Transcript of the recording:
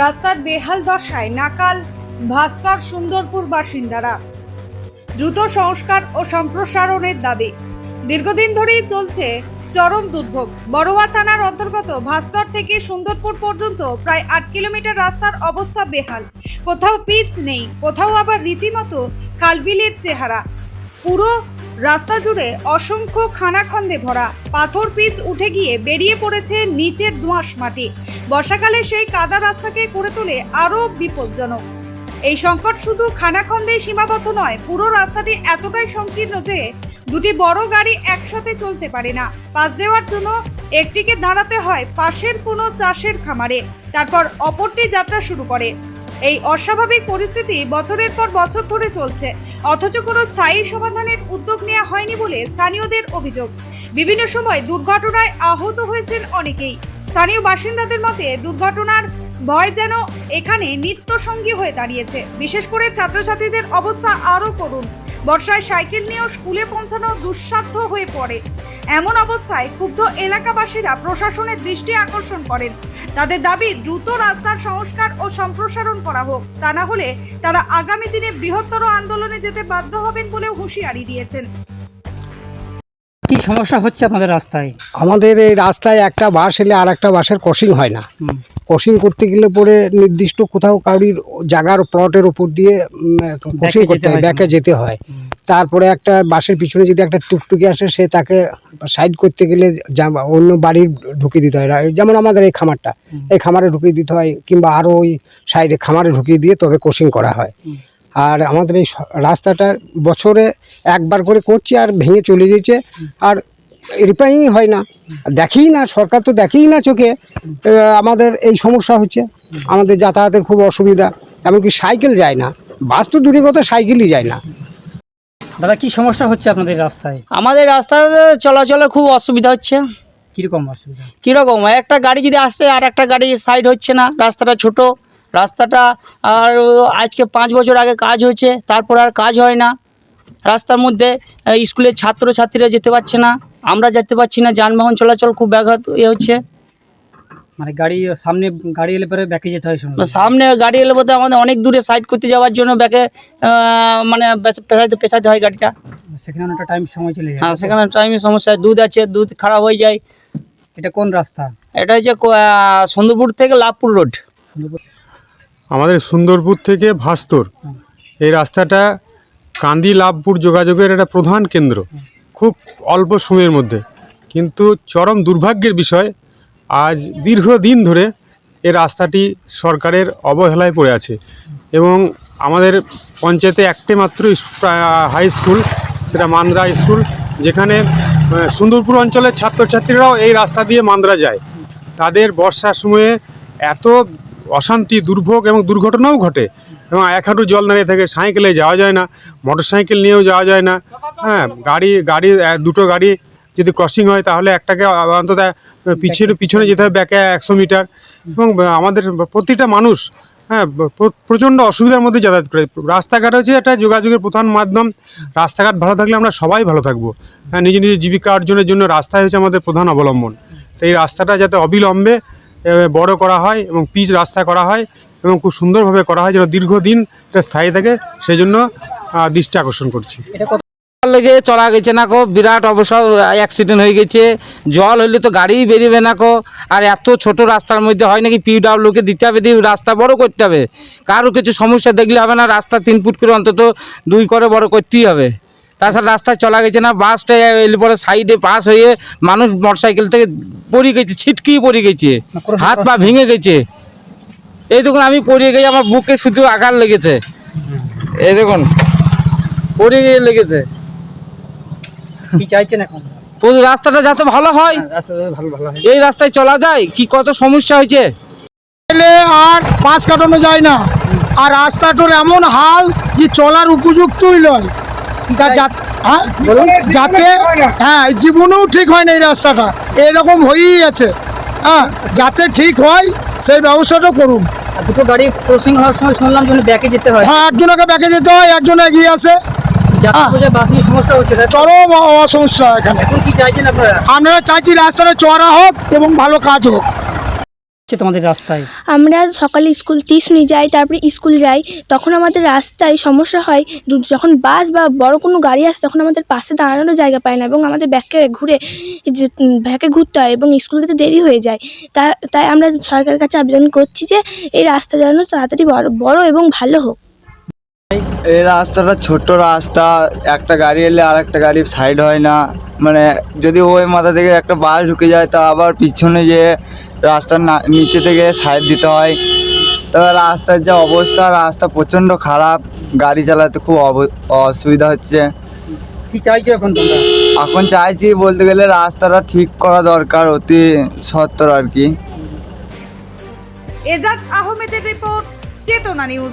রাস্তার বেহাল দশায় নাকাল ভাস্তার সুন্দরপুর বাসিন্দারা। দ্রুত সংস্কার ও সম্প্রসারণের দাবি। দীর্ঘদিন ধরেই চলছে চরম দুর্ভোগ। বড়োয়া থানার অন্তর্গত ভাস্তর থেকে সুন্দরপুর পর্যন্ত প্রায় আট কিলোমিটার রাস্তার অবস্থা বেহাল। কোথাও পিচ নেই, কোথাও আবার রীতিমতো খালবিলের চেহারা। পুরো রাস্তা জুড়ে অসংখ্য খানাখন্দে ভরা পাথর পিচ উঠে গিয়ে বেরিয়ে পড়েছে নিচের দোঁয়াশ মাটি। বর্ষাকালে সেই কাদা রাস্তাকে করে তোলে আরও বিপজ্জনক। এই সংকট শুধু খানাখন্দেই সীমাবদ্ধ নয়, পুরো রাস্তাটি এতটাই সংকীর্ণ যে দুটি বড় গাড়ি একসাথে চলতে পারে না। পাশ দেওয়ার জন্য একটিকে দাঁড়াতে হয় পাশের কোনো চাষের খামারে, তারপর অপরটি যাত্রা শুরু করে। এই অস্বাভাবিক পরিস্থিতি বছরের পর বছর ধরে চলছে। অথচ কোনো স্থায়ী সমাধানের উদ্যোগ নেওয়া হয়নি বলে স্থানীয়দের অভিযোগ। বিভিন্ন সময় দুর্ঘটনায় আহত হয়েছেন অনেকেই। স্থানীয় বাসিন্দাদের মতে, দুর্ঘটনার ভয় যেন এখানে নিত্য সঙ্গী হয়ে দাঁড়িয়েছে। বিশেষ করে ছাত্রছাত্রীদের অবস্থা আরও করুন বর্ষায় সাইকেল নিয়েও স্কুলে পৌঁছানো দুঃসাধ্য হয়ে পড়ে। এমন অবস্থায় ক্ষুব্ধ এলাকাবাসীরা প্রশাসনের দৃষ্টি আকর্ষণ করেন। তাদের দাবি দ্রুত রাস্তার সংস্কার ও সম্প্রসারণ করা হোক। তা না হলে তারা আগামী দিনে বৃহত্তর আন্দোলনে যেতে বাধ্য হবেন বলেও হুঁশিয়ারি দিয়েছেন। কি সমস্যা হচ্ছে আমাদের রাস্তায়? আমাদের এই রাস্তায় একটা বাস এলে আর একটা বাসের ক্রসিং হয় না। ক্রসিং করতে গেলে পরে নির্দিষ্ট কোথাও কাউরির জায়গার প্লটের উপর দিয়ে ক্রসিং করতে হয় হয়। ব্যাকে যেতে হয়। তারপরে একটা বাসের পিছনে যদি একটা টুকটুকি আসে সে তাকে সাইড করতে গেলে অন্য বাড়ির ঢুকিয়ে দিতে হয়। যেমন আমাদের এই খামারটা এই খামারে ঢুকিয়ে দিতে হয় কিংবা আরও ওই সাইডে খামারে ঢুকিয়ে দিয়ে তবে ক্রসিং করা হয়। আর আমাদের এই রাস্তাটা বছরে একবার করে করছি আর ভেঙে চলে যেছে আর রিপেয়ারিং হয় না। দেখেই না সরকার তো দেখেই না চোখে আমাদের এই সমস্যা হচ্ছে। আমাদের যাতায়াতের খুব অসুবিধা এমনকি সাইকেল যায় না। বাস তো দূরে কথা সাইকেলই যায় না। দাদা কি সমস্যা হচ্ছে আপনাদের রাস্তায়? আমাদের রাস্তাতে চলাচলের খুব অসুবিধা হচ্ছে। কীরকম অসুবিধা? কীরকম? একটা গাড়ি যদি আসে আর একটা গাড়ি সাইড হচ্ছে না রাস্তাটা ছোট। রাস্তাটা আর আজকে পাঁচ বছর আগে কাজ হয়েছে তারপর আর কাজ হয় না। রাস্তার মধ্যে স্কুলের ছাত্রছাত্রীরা যেতে পারছে না। আমরা যেতে পারছি না যানবাহন চলাচল খুব ব্যাঘাত ইয়ে হচ্ছে। মানে গাড়ি সামনে গাড়ি এলে পরে ব্যাকে যেতে হয় শুনলাম। সামনে গাড়ি এলে বোধহয় আমাদের অনেক দূরে সাইড করতে যাওয়ার জন্য ব্যাকে মানে পেছ- পেছাইতে পেছাইতে হয় গাড়িটা। সেখানে অনেকটা টাইম সময় চলে যায়। হ্যাঁ সেখানে টাইমের সমস্যা দুধ আছে দুধ খারাপ হয়ে যায়। এটা কোন রাস্তা? এটা হচ্ছে সুন্দরপুর থেকে লাভপুর রোড আমাদের সুন্দরপুর থেকে ভাস্তর। এই রাস্তাটা কান্দি লাভপুর যোগাযোগের একটা প্রধান কেন্দ্র। খুব অল্প সময়ের মধ্যে। কিন্তু চরম দুর্ভাগ্যের বিষয় আজ দীর্ঘদিন ধরে এ রাস্তাটি সরকারের অবহেলায় পড়ে আছে এবং আমাদের পঞ্চায়েতে একটি মাত্র হাই স্কুল সেটা মান্দ্রা স্কুল, যেখানে সুন্দরপুর অঞ্চলের ছাত্রছাত্রীরাও এই রাস্তা দিয়ে মান্দ্রা যায়। তাদের বর্ষার সময়ে এত অশান্তি, দুর্ভোগ এবং দুর্ঘটনাও ঘটে এবং এক হাঁটু জল দাঁড়িয়ে থাকে, সাইকেলে যাওয়া যায় না মোটর সাইকেল নিয়েও যাওয়া যায় না। হ্যাঁ গাড়ি গাড়ি দুটো গাড়ি যদি ক্রসিং হয়, তাহলে একটাকে অন্তত পিছনে পিছনে যেতে হবে, ব্যাকে একশো মিটার। এবং আমাদের প্রতিটা মানুষ হ্যাঁ প্রচণ্ড অসুবিধার মধ্যে যাতায়াত করে। রাস্তাঘাট হচ্ছে একটা যোগাযোগের প্রধান মাধ্যম। রাস্তাঘাট ভালো থাকলে আমরা সবাই ভালো থাকব। হ্যাঁ নিজের নিজের জীবিকা অর্জনের জন্য রাস্তাই হচ্ছে আমাদের প্রধান অবলম্বন। তো এই রাস্তাটা যাতে অবিলম্বে বড় করা হয় এবং পিচ রাস্তা করা হয় এবং খুব সুন্দরভাবে করা হয় যেন দীর্ঘদিন এটা স্থায়ী থাকে সেই জন্য দৃষ্টি আকর্ষণ করছি। লেগে চলা গেছে না কো? বিরাট অবসর অ্যাক্সিডেন্ট হয়ে গেছে। জল হলে তো গাড়ি বেরিয়ে না কো? আর এত ছোট রাস্তার মধ্যে হয় নাকি পিডাব্লিউকে দিতে হবে? দিয়ে রাস্তা বড় করতে হবে। কারও কিছু সমস্যা দেখলে হবে না, রাস্তা তিন ফুট করে অন্তত দুই করে বড় করতেই হবে। তাছাড়া রাস্তায় চলা গেছে না বাসটা এলে পরে সাইডে পাস হয়ে মানুষ মোটরসাইকেল থেকে পড়ে গেছে ছিটকিয়ে পড়ে গেছে। হাত পা ভেঙে গেছে। এই দেখুন, আমি পড়ে গেছি, আমার বুকে শুধু আঘাত লেগেছে। এই দেখুন, পড়ে গিয়ে লেগেছে। কি চাইছেন এখন? পুরো রাস্তাটা যাতে ভালো হয় রাস্তা ভালো ভালো হয়। এই রাস্তায় চলা যায় কি কত সমস্যা হয়েছে? আর পাশ কাটানো যায় না। আর রাস্তাটার এমন হাল যে চলার উপযুক্তই নয়। তা হ্যাঁ? যাতে হ্যাঁ জীবনেও ঠিক হয় না এই রাস্তাটা। এরকম হয়েই আছে। হ্যাঁ যাতে ঠিক হয় সেই ব্যবস্থাটা করুন। দুটো গাড়ি ক্রসিং হওয়ার সময় শুনলাম যেন ব্যাকে যেতে হয়। হ্যাঁ একজনকে ব্যাকে যেতে হয় একজন এগিয়ে আসে। হ্যাঁ। সমস্যা? চরম এখানে। আপনারা? চাইছি রাস্তাটা চড়া হোক এবং ভালো কাজ হোক। তোমাদের রাস্তায়? আমরা সকালে স্কুল টিউশনি যাই তারপরে স্কুল যাই তখন আমাদের রাস্তায় সমস্যা হয়। যখন বাস বা বড় কোনো গাড়ি আসে তখন আমাদের পাশে দাঁড়ানোরও জায়গা পায় না এবং আমাদের ব্যাকে ঘুরে যে ব্যাকে ঘুরতে হয় এবং স্কুল যেতে দেরি হয়ে যায়। তা তাই আমরা সরকারের কাছে আবেদন করছি যে এই রাস্তা যেন তাড়াতাড়ি বড় বড় এবং ভালো হোক। এই রাস্তাটা ছোট রাস্তা একটা গাড়ি এলে আর একটা গাড়ি সাইড হয় না। মানে যদি ওই মাথা থেকে একটা বাস ঢুকে যায় তা আবার পিছনে যে রাস্তার না নিচে থেকে সাইড দিতে হয়। তবে রাস্তার যে অবস্থা রাস্তা প্রচণ্ড খারাপ। গাড়ি চালাতে খুব অব- অসুবিধা হচ্ছে। কি চাইছো এখন তোমরা? এখন চাইছি বলতে গেলে রাস্তাটা ঠিক করা দরকার অতি সত্তর আর কি। এজাজ আহমেদের রিপোর্ট চেতনা নিউজ।